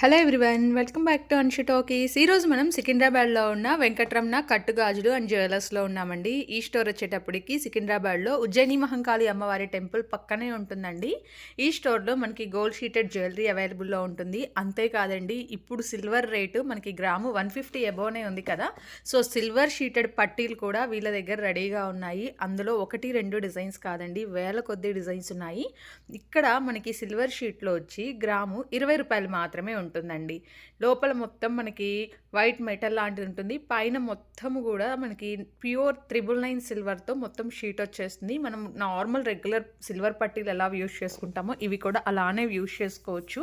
Hello everyone welcome back to Anshi talkies ఈరోజు మనం సికింద్రాబాద్లో ఉన్న వెంకట్రమణ కట్టుగాజులు అండ్ జ్యువెలర్స్లో ఉన్నామండి. ఈ స్టోర్ వచ్చేటప్పటికి సికింద్రాబాద్లో ఉజ్జయిని మహంకాళి అమ్మవారి టెంపుల్ పక్కనే ఉంటుందండి. ఈ స్టోర్లో మనకి గోల్డ్ షీటెడ్ జ్యువెలరీ అవైలబుల్లో ఉంటుంది. అంతేకాదండి ఇప్పుడు సిల్వర్ రేటు మనకి గ్రాము వన్ ఫిఫ్టీ ఎబోనే ఉంది కదా. సో సిల్వర్ షీటెడ్ పట్టీలు కూడా వీళ్ళ దగ్గర రెడీగా ఉన్నాయి. అందులో ఒకటి రెండు డిజైన్స్ కాదండి వేల కొద్ది డిజైన్స్ ఉన్నాయి. ఇక్కడ మనకి సిల్వర్ షీట్లో వచ్చి గ్రాము ఇరవై రూపాయలు మాత్రమే ఉంటుందండి. లోపల మొత్తం మనకి వైట్ మెటల్ లాంటిది ఉంటుంది. పైన మొత్తం కూడా మనకి ప్యూర్ త్రిబుల్ నైన్ సిల్వర్తో మొత్తం షీట్ వచ్చేస్తుంది. మనం నార్మల్ రెగ్యులర్ సిల్వర్ పట్టీలు ఎలా యూస్ చేసుకుంటామో ఇవి కూడా అలానే యూస్ చేసుకోవచ్చు.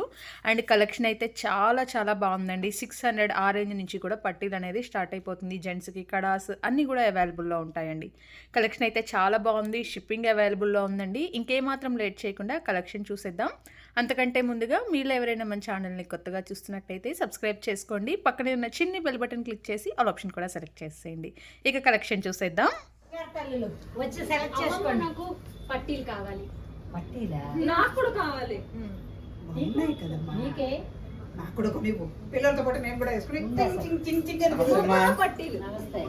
అండ్ కలెక్షన్ అయితే చాలా చాలా బాగుందండి. సిక్స్ హండ్రెడ్ ఆ రేంజ్ నుంచి కూడా పట్టీలు అనేది స్టార్ట్ అయిపోతుంది. జెంట్స్కి కడాస్ అన్నీ కూడా అవైలబుల్లో ఉంటాయండి. కలెక్షన్ అయితే చాలా బాగుంది. షిప్పింగ్ అవైలబుల్లో ఉందండి. ఇంకేమాత్రం లేట్ చేయకుండా కలెక్షన్ చూసేద్దాం. అంతకంటే ముందుగా మీరు ఎవరైనా మన ఛానల్ని కొత్తగా చూస్తున్నట్టయితే సబ్స్క్రైబ్ చేసుకోండి. పక్కనే ఉన్న చిన్ని బెల్ బటన్ క్లిక్ చేసి ఆల్ ఆప్షన్ కూడా సెలెక్ట్ చేసేయండి. ఇక కలెక్షన్ చూసేద్దాం. తల్లులు. వచ్చి సెలెక్ట్ చేసుకోండి. నాకు పట్టీలు కావాలి. పట్టీలా? నాకు కూడా కావాలి. బాగున్నాయి కదమ్మా. నీకే? నాకు కూడా కొన్ని ఇవ్వు. పిల్లలతో పాటు నేను కూడా వేసుకుని చింగ్ చింగ్ చింగ్ నమస్తే అమ్మా. పట్టీలు. నమస్తే.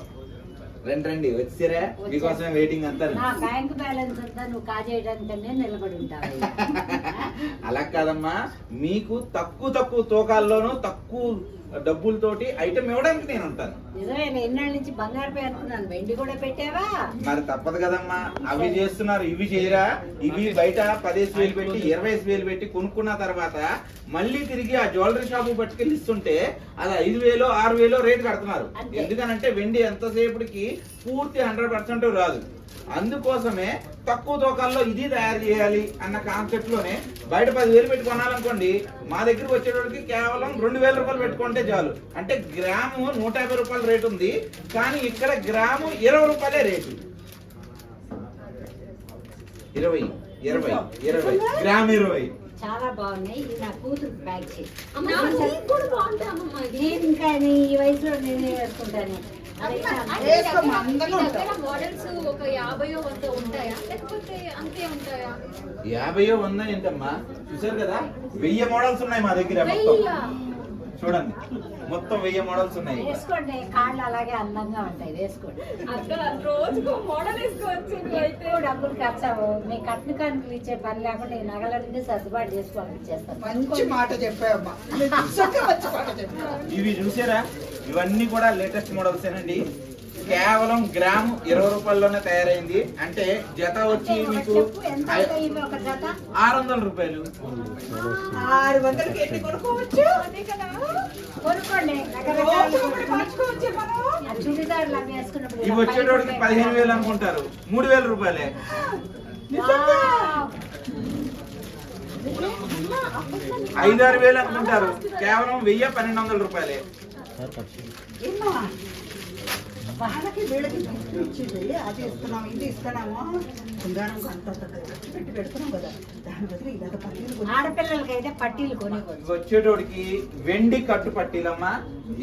రండి రండి వచ్చారా? మీకోసమే వెయిటింగ్ అంతా నా బ్యాంక్ బ్యాలెన్స్ అంతా నువ్వు కాజేయడానికనే నిలబడి ఉంటావు. అలా కాదమ్మా మీకు తక్కువ తక్కువ తూకాల్లోనూ తక్కువ డబ్బులతోటి ఐటమ్ ఇవ్వడానికి నేను ఉంటాను. నుంచి బంగారు పై అనుకున్నాను. వెండి కూడా పెట్టావా? మరి తప్పదు కదమ్మా. అవి చేస్తున్నారు ఇవి చేయరా? ఇవి బయట పదేసి వేలు పెట్టి ఇరవై వేలు పెట్టి కొనుక్కున్న తర్వాత మళ్ళీ తిరిగి ఆ జ్యువెలరీ షాపు పట్టుకెళ్ళి ఇస్తుంటే అది ఐదు వేలు ఆరు వేలు రేటు కడుతున్నారు. ఎందుకనంటే వెండి ఎంతసేపటికి పూర్తి హండ్రెడ్ పర్సెంట్ రాదు. అందుకోసమే తక్కువ తూకాల్లో ఇది తయారు చేయాలి అన్న కాన్సెప్ట్లోనే బయట పది వేలు పెట్టి కొనాలనుకోండి మా దగ్గరికి వచ్చేటోడికి కేవలం రెండు వేల రూపాయలు పెట్టుకుంటే చాలు. అంటే గ్రాము నూట యాభై రూపాయల రేటు ఉంది కానీ ఇక్కడ గ్రాము ఇరవై రూపాయలే రేటు. ఇరవై ఇరవై ఇరవై. గ్రామ్ ఇరవై. చాలా బాగున్నాయి. ఇది నా కూతురు ప్యాక్ చేయి. నేను ఇంకా ఈ వయసులో నేనే వేసుకుంటాను. మోడల్స్ ఒక యాభయో వంద ఉంటాయా? లేకపోతే అంతే ఉంటాయా? యాభైయో వంద ఏంటమ్మా? చూసారు కదా? వెయ్యి మోడల్స్ ఉన్నాయి మా దగ్గర మొత్తం? చూడండి. మొత్తం వెయ్యి మోడల్స్ ఉన్నాయి. వేసుకోండి కాళ్ళు అలాగే అందంగా ఉంటాయి వేసుకోండి. రోజుకు మోడల్ వేసుకోవచ్చు అయితే. ఎక్కువ డబ్బులు ఖర్చు మీ కట్న కానుకలు ఇచ్చే పని లేకుండా ఈ నగలన్నీ సర్దుబాటు చేసి పంపించేస్తాను మంచి మాట చెప్పావమ్మా. ఇవి చూసారా? ఇవన్నీ కూడా లేటెస్ట్ మోడల్స్ ఏనండి. కేవలం గ్రామ్ ఇరవై రూపాయల్లోనే తయారైంది. అంటే జత వచ్చి మీకు ఆరు వందల రూపాయలు. ఆరు వందలకి ఎన్ని కొనుక్కోవచ్చు? ఇవి వచ్చేటోడికి పదిహేను వేలు అనుకుంటారు. మూడు వేల రూపాయలే. ఐదారు వేలు అనుకుంటారు. కేవలం వెయ్యి పన్నెండు వందల రూపాయలే. వాళ్ళకి వీళ్ళకి గిఫ్ట్ ఇచ్చింది. అది ఇస్తున్నాం ఇది ఇస్తున్నాము. బంగారం అంత ఖర్చు పెట్టి పెడుతున్నాం కదా. దాని బదులు ఇలాగ పన్నీరు కొనుక్కో. ఆడపిల్లలకైతే పట్టీలు ఇవి వచ్చేటోడికి వెండి కట్టు పట్టీలమ్మా.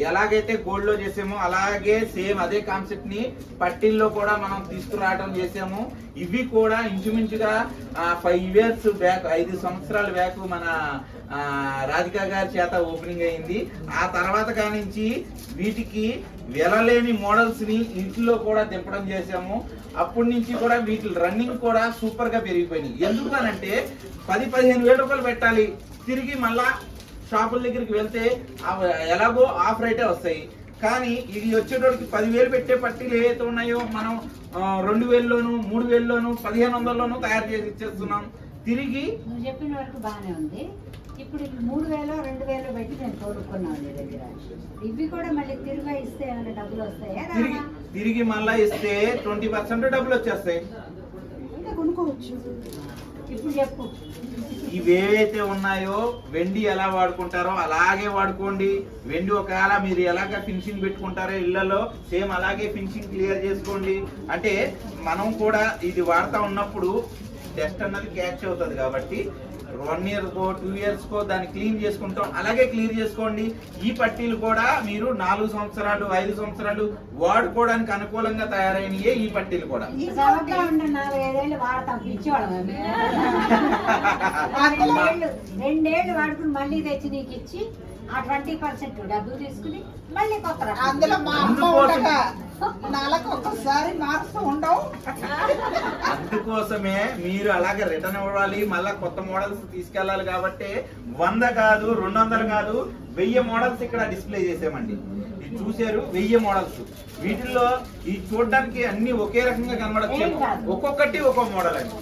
ఎలాగైతే గోల్డ్లో చేసామో అలాగే సేమ్ అదే కాన్సెప్ట్ని పట్టీల్లో కూడా మనం తీసుకురావడం చేసాము. ఇవి కూడా ఇంచుమించుగా ఫైవ్ ఇయర్స్ బ్యాక్ ఐదు సంవత్సరాల బ్యాక్ మన రాధికా గారి చేత ఓపెనింగ్ అయింది. ఆ తర్వాత కానించి వీటికి వెళ్ళలేని మోడల్స్ని ఇంట్లో కూడా తిప్పడం చేసాము అప్పటి నుంచి కూడా వీటి రన్నింగ్ కూడా సూపర్గా పెరిగిపోయినాయి. ఎందుకనంటే పది పదిహేను వేల రూపాయలు పెట్టాలి. తిరిగి మళ్ళా షాపుల దగ్గరికి వెళ్తే ఎలాగో ఆఫ్ రేటే వస్తాయి. కానీ ఇది వచ్చేటోడికి పదివేలు పెట్టే పట్టీలు ఏవైతే ఉన్నాయో మనం రెండు వేలలోను మూడు వేలలోను పదిహేను వందల్లోనూ తయారు చేసి ఇచ్చేస్తున్నాం. తిరిగి నువ్వు చెప్పిన వరకు బాగానే ఉంది. ఇప్పుడు మూడు వేలు రెండు వేలు పెట్టి నేను కొనుక్కున్నాను నీ దగ్గర. ఇవి కూడా మళ్ళీ తిరిగి ఇస్తే ఏమైనా డబ్బులు వస్తాయా? తిరిగి మళ్ళా ఇస్తే ట్వంటీ పర్సెంట్ డబ్బులు వచ్చేస్తాయి. ఇంకా కొనుక్కోవచ్చు. ఇప్పుడు చెప్పు. ఇవేవైతే ఉన్నాయో వెండి ఎలా వాడుకుంటారో అలాగే వాడుకోండి. వెండి ఒకవేళ మీరు ఎలాగ ఫినిషింగ్ పెట్టుకుంటారో ఇళ్ళలో సేమ్ అలాగే ఫినిషింగ్ క్లియర్ చేసుకోండి. అంటే మనం కూడా ఇది వాడుతా ఉన్నప్పుడు డస్ట్ అన్నది క్యాచ్ అవుతుంది కాబట్టి వన్ ఇయర్ కో టూ ఇయర్స్ కో దాన్ని క్లీన్ చేసుకుంటాం. అలాగే క్లియర్ చేసుకోండి. ఈ పట్టీలు కూడా మీరు నాలుగు సంవత్సరాలు ఐదు సంవత్సరాలు వాడుకోవడానికి అనుకూలంగా తయారైనయే ఈ పట్టీలు కూడా. రెండేళ్ళు వాడుకుని మళ్ళీ తెచ్చి నీకు ఇచ్చి ఆ ట్వంటీ పర్సెంట్ డబ్బులు తీసుకుని మళ్ళీ కొత్త. అందులో మా అమ్మ నెలకు ఒక్కసారి మారుస్తూ ఉండవు. అందుకోసమే మీరు అలాగే రిటర్న్ ఇవ్వాలి మళ్ళా కొత్త మోడల్స్ తీసుకెళ్ళాలి కాబట్టి వంద కాదు రెండు వందలు కాదు వెయ్యి మోడల్స్ ఇక్కడ డిస్ప్లే చేసామండి. ఇది చూశారు వెయ్యి మోడల్స్. వీటిల్లో ఈ చూడడానికి అన్ని ఒకే రకంగా కనబడచ్చు. ఒక్కొక్కటి ఒక్కొక్క మోడల్ అండి.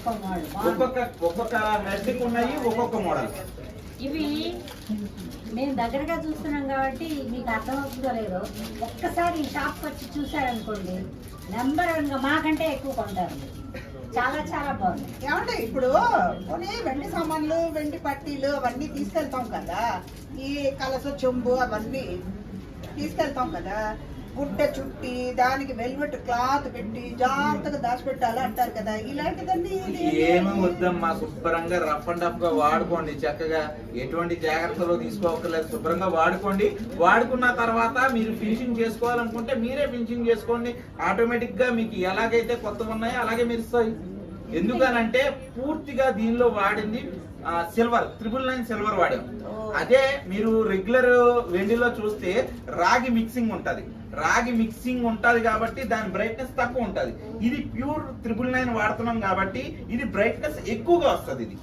ఒక్కొక్క ఒక్కొక్క హెడ్ ఉన్నాయి ఒక్కొక్క మోడల్. ఇవి మేము దగ్గరగా చూస్తున్నాం కాబట్టి మీకు అర్థమవుతుందో లేదో ఒక్కసారి ఈ షాప్కి వచ్చి చూసారనుకోండి నెంబర్ వన్గా మాకంటే ఎక్కువ కొంటారు. చాలా చాలా బాగుంది. ఏమంటే ఇప్పుడు కొన్ని వెండి సామాన్లు వెండి పట్టీలు అవన్నీ తీసుకెళ్తాం కదా ఈ కలస చెంబు అవన్నీ తీసుకెళ్తాం కదా గుడ్డ చుట్టి దానికి వెల్వెట్ క్లాత్ పెట్టి జాగ్రత్తగా దాచిపెట్టాలి అంటారు కదా. ఇలాంటిదన్నీ ఇది ఏమి వద్దమ్మా శుభ్రంగా రఫ్ అండ్ టఫ్గా వాడుకోండి. చక్కగా ఎటువంటి జాగ్రత్తలు తీసుకోకర్లేదు. శుభ్రంగా వాడుకోండి. వాడుకున్న తర్వాత మీరు ఫినిషింగ్ చేసుకోవాలనుకుంటే మీరే ఫినిషింగ్ చేసుకోండి. ఆటోమేటిక్గా మీకు ఎలాగైతే కొత్తగా ఉన్నాయో అలాగే మెరుస్తాయి. ఎందుకనంటే పూర్తిగా దీనిలో వాడింది సిల్వర్ త్రిబుల్ నైన్ సిల్వర్ వాడాం. అదే మీరు రెగ్యులర్ వెండిలో చూస్తే రాగి మిక్సింగ్ ఉంటది. రాగి మిక్సింగ్ ఉంటది కాబట్టి దాని బ్రైట్నెస్ తక్కువ ఉంటది. ఇది ప్యూర్ త్రిబుల్ నైన్ వాడుతున్నాం కాబట్టి ఇది బ్రైట్నెస్ ఎక్కువగా వస్తది ఇది.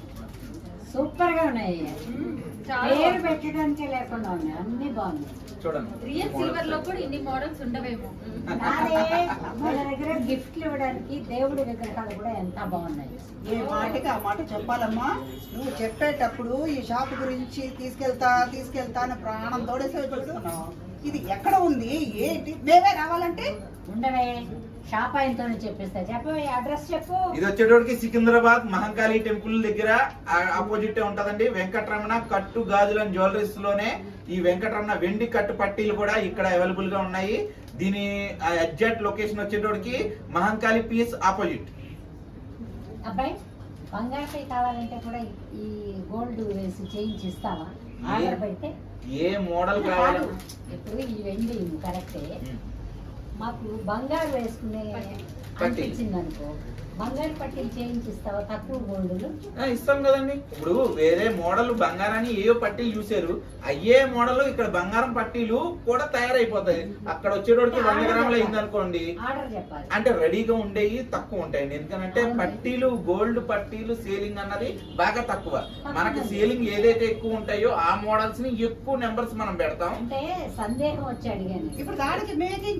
సూపర్గా ఉన్నాయి చాలా పేరు పెట్టడానికే లేకుండా ఉన్నాయి. అన్ని బాగున్నాయి. చూడండి. రియల్ సిల్వర్లో కూడా ఇన్ని మోడల్స్ ఉండవేమో. నాదే మన దగ్గర గిఫ్ట్లు ఇవ్వడానికి దేవుడి విగ్రహాలు కూడా ఎంత బాగున్నాయి. ఏ మాటకి ఆ మాట చెప్పాలమ్మా? నువ్వు చెప్పేటప్పుడు ఈ షాప్ గురించి తీసుకెళ్తా తీసుకెళ్తా అని ప్రాణం తోడేసే ఇది ఎక్కడ ఉంది? ఏంటి? మేమే రావాలంటే? ఉండవే. షాప్ ఆయనతోనే చెప్పిస్తా. చెప్పు అడ్రస్ చెప్పు. ఇది వచ్చేటోడికి సికింద్రాబాద్ మహంకాళి టెంపుల్ దగ్గర ఆపోజిట్ ఉంటదండి. వెంకటరమణ కట్టు గాజుల జ్యువెలరీస్లోనే ఈ వెంకటరమణ వెండి కట్టు పట్టీలు కూడా ఇక్కడ అవైలబుల్గా ఉన్నాయి. దీని ఎగ్జాక్ట్ లొకేషన్ వచ్చేటోడికి మహంకాళి పీస్ ఆపోజిట్. అబ్బాయి బంగారు కావాలంటే కూడా ఈ గోల్డ్ వేసి చేయించి ఇస్తావా? ఆర్డర్ పెడితే? ఏ మోడల్ కావాలి? ఇప్పుడు ఈ వెండి కరెక్టే. మాకు బంగారు వేసుకునే. అనిపించింది అనుకో బంగారు పట్టీలు చేయించిస్తావా తక్కువ గోల్డ్ ఆ, ఇస్తాం కదండి. ఇప్పుడు వేరే మోడల్ బంగారాన్ని ఏవో పట్టీలు చూసారు అయ్యే మోడల్ ఇక్కడ బంగారం పట్టీలు కూడా తయారైపోతాయి. అక్కడ వచ్చేటోడికి వంద గ్రాములు అయింది అనుకోండి ఆర్డర్ చెప్పాలి. అంటే రెడీగా ఉండేవి తక్కువ ఉంటాయండి ఎందుకంటే పట్టీలు గోల్డ్ పట్టీలు సేలింగ్ అన్నది బాగా తక్కువ. మనకి సేలింగ్ ఏదైతే ఎక్కువ ఉంటాయో ఆ మోడల్స్ని ఎక్కువ నెంబర్స్ మనం పెడతాం. అంటే సందేహం వచ్చి అడిగాను. ఇప్పుడు దానికి మేకింగ్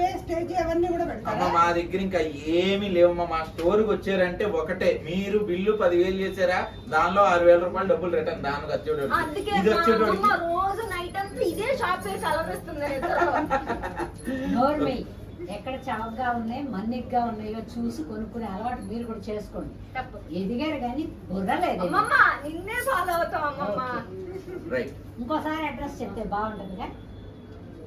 వేస్టేజ్ అవన్నీ కూడా మా దగ్గర ఇంకా ఏమీ లేవమ్మా. మా స్టోర్కి వచ్చారంటే ఒకటే. మీరు బిల్లు పదివేలు చేశారా? దానిలో ఆరు వేల రూపాయలు డబ్బులు రిటర్న్ దానికి వచ్చేటోడికి. అందుకే ఇది మా వచ్చేటోడికి. అమ్మమ్మ రోజు నైట్ అంతా ఇదే షాప్ ఎక్కడ చవకగా ఉన్నాయి మన్నిగ్గా ఉన్నాయో చూసి కొనుక్కునే అలవాటు మీరు కూడా చేసుకోండి. ఎదిగారు కానీ బుర్రలేదు నిన్నే ఫాలో అవుతాం ఇంకోసారి అడ్రస్ చెప్తే బాగుంటుందిగా.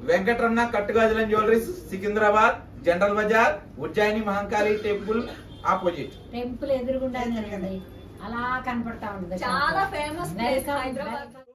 Venkataramana Kattugajula jewelleries Secunderabad general bazaar Ujjaini Mahankali temple opposite. Temple ఎదురుగుండా అలా కనపడతా ఉంటుంది. చాలా ఫేమస్ హైదరాబాద్.